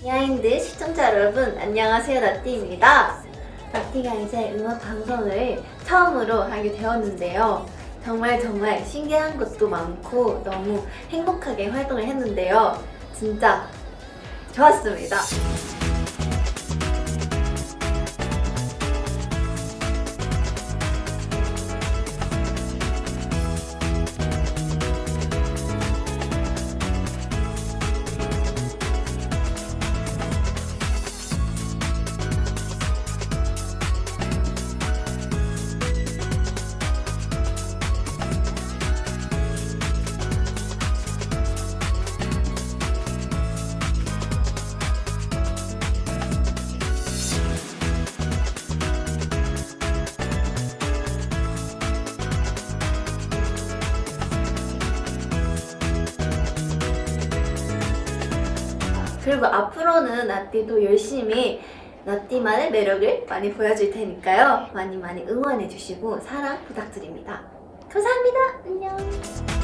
비하인드 시청자 여러분 안녕하세요 나띠입니다. 나띠가 이제 음악 방송을 처음으로 하게 되었는데요. 정말 정말 신기한 것도 많고 너무 행복하게 활동을 했는데요. 진짜 좋았습니다 그리고 앞으로는 나띠도 열심히 나띠만의 매력을 많이 보여줄 테니까요. 많이 많이 응원해 주시고 사랑 부탁드립니다. 감사합니다. 안녕